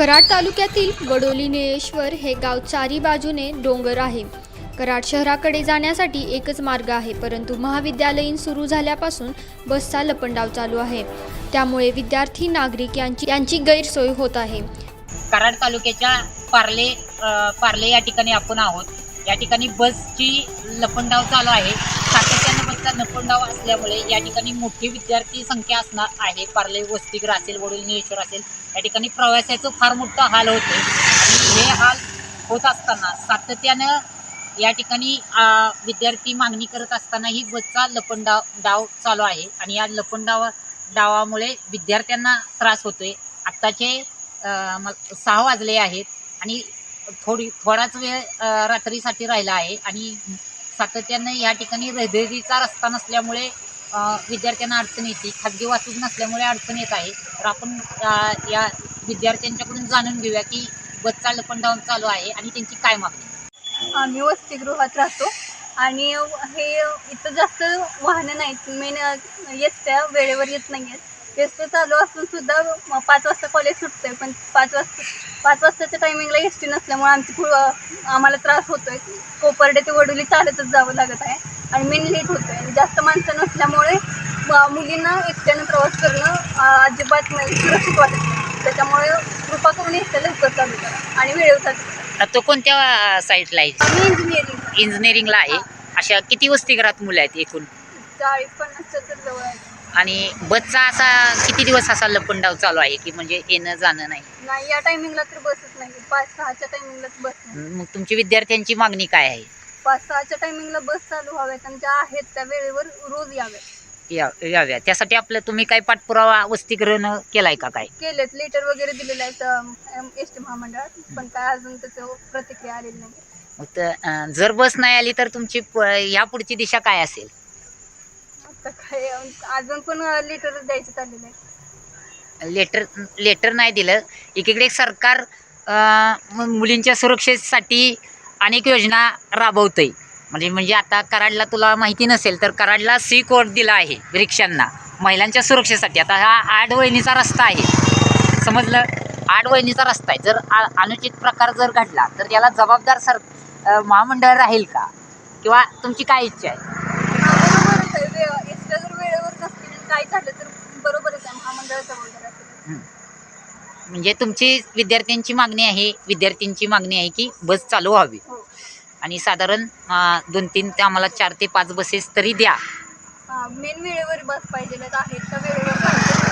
कराड तालुक्यातील वडोली निळेश्वर हे गाव चारी बाजूने डोंगर आहे. कराड शहराकडे जाण्यासाठी एकच मार्ग आहे परंतु महाविद्यालयीन सुरू झाल्यापासून बसचा लपंडाव चालू आहे. त्यामुळे विद्यार्थी नागरिक यांची यांची गैरसोय होत आहे. कराड तालुक्याच्या पार्ले अ, पार्ले या ठिकाणी आपण आहोत. या ठिकाणी बसची लपंडाव चालू आहे. सातत्यानं बसचा असल्यामुळे या ठिकाणी मोठी विद्यार्थी संख्या असणार आहे. पार्ले वसतिगृह असेल वडील निळेश्वर असेल या ठिकाणी प्रवासाचं फार मोठं हाल होते. आणि हे हाल होत असताना सातत्यानं या ठिकाणी विद्यार्थी मागणी करत असताना ही बसचा लपंडाव डाव चालू आहे. आणि या लपंडाव डावामुळे विद्यार्थ्यांना त्रास होतोय. आत्ताचे सहा वाजले आहेत. आणि थोडी थोडाच वेळ रात्रीसाठी राहिला आहे. आणि सातत्यानं या ठिकाणी रहदारीचा रस्ता नसल्यामुळे विद्यार्थ्यांना अडचण येते. खाजगी वाहतूक नसल्यामुळे अडचण येत आहे. तर आपण या विद्यार्थ्यांच्याकडून जाणून घेऊया की बसचा लपंडाऊन चालू आहे आणि त्यांची काय मागणी आम्ही वसतिगृहात राहतो आणि हे इथं जास्त वाहनं नाहीत. मेन येत त्या वेळेवर येत नाही आहेत एस चालू असून सुद्धा म- पाच वाजता कॉलेज सुटतंय पण पाच वाजता पाच वाजताच्या टायमिंगला एस टी नसल्यामुळे आमची खूप आम्हाला त्रास होतोय. कोपर्डे ते वडोली चालतच जावं लागत आहे आणि मेन लेट होतोय. आणि जास्त माणसं नसल्यामुळे म- मुलींना एकट्यानं प्रवास करणं अजिबात सुरक्षित वाटत नाही. त्याच्यामुळे कृपा करून एकट्या लवकर चालू करा आणि वेळेवर चालू करा. आता तो कोणत्या साईडला आहे? आम्ही इंजिनिअरिंग इंजिनिअरिंगला आहे. अशा किती वसतिगृहात मुलं आहेत एकूण? चाळीस पन्नासच्या तर जवळ आहे आणि बसचा असा किती दिवस असा लपंडाव चालू आहे की म्हणजे येणं जाणं नाही? नाही या टायमिंगला तर बसच नाही. पाच सहाच्या टायमिंगलाच बस नाही. मग तुमची विद्यार्थ्यांची मागणी काय आहे? पाच सहाच्या टायमिंगला बस चालू व्हाव्यात आणि ज्या आहेत त्या वेळेवर रोज याव्यात. या याव्या त्यासाठी आपलं तुम्ही काय पाठपुरावा वसतिगृह केलाय का काय? केलेत. लेटर वगैरे दिलेले आहेत एस टी महामंडळात. पण काय अजून त्याचं प्रतिक्रिया आलेली नाही. मग अं, जर बस नाही आली तर तुमची प- यापुढची दिशा काय असेल? तर काय अजून पण लेटर द्यायचं चाललेलं आहे लेटर लेटर नाही दिलं. एकीकडे सरकार मुलींच्या सुरक्षेसाठी अनेक योजना राबवतंय. म्हणजे म्हणजे आता कराडला तुला माहिती नसेल तर कराडला सी कोड दिला आहे रिक्षांना महिलांच्या सुरक्षेसाठी. आता हा आडवळणीचा रस्ता आहे. समजलं? आडवळणीचा रस्ता आहे. जर आ- अनुचित प्रकार जर घडला तर त्याला जबाबदार सर महामंडळ राहील का? किंवा तुमची काय इच्छा आहे बरोबरच आहे वे- एस जर वेळेवर नसतील आणि काय झालं तर बरोबरच आहे महामंडळाचा वगैरे असेल म्हणजे तुमची विद्यार्थ्यांची मागणी आहे विद्यार्थ्यांची मागणी आहे की बस चालू व्हावी. हो. आणि साधारण दोन तीन ते आम्हाला चार ते पाच बसेस तरी द्या. मेन वेळेवर बस पाहिजे आहेत त्या वेळेवर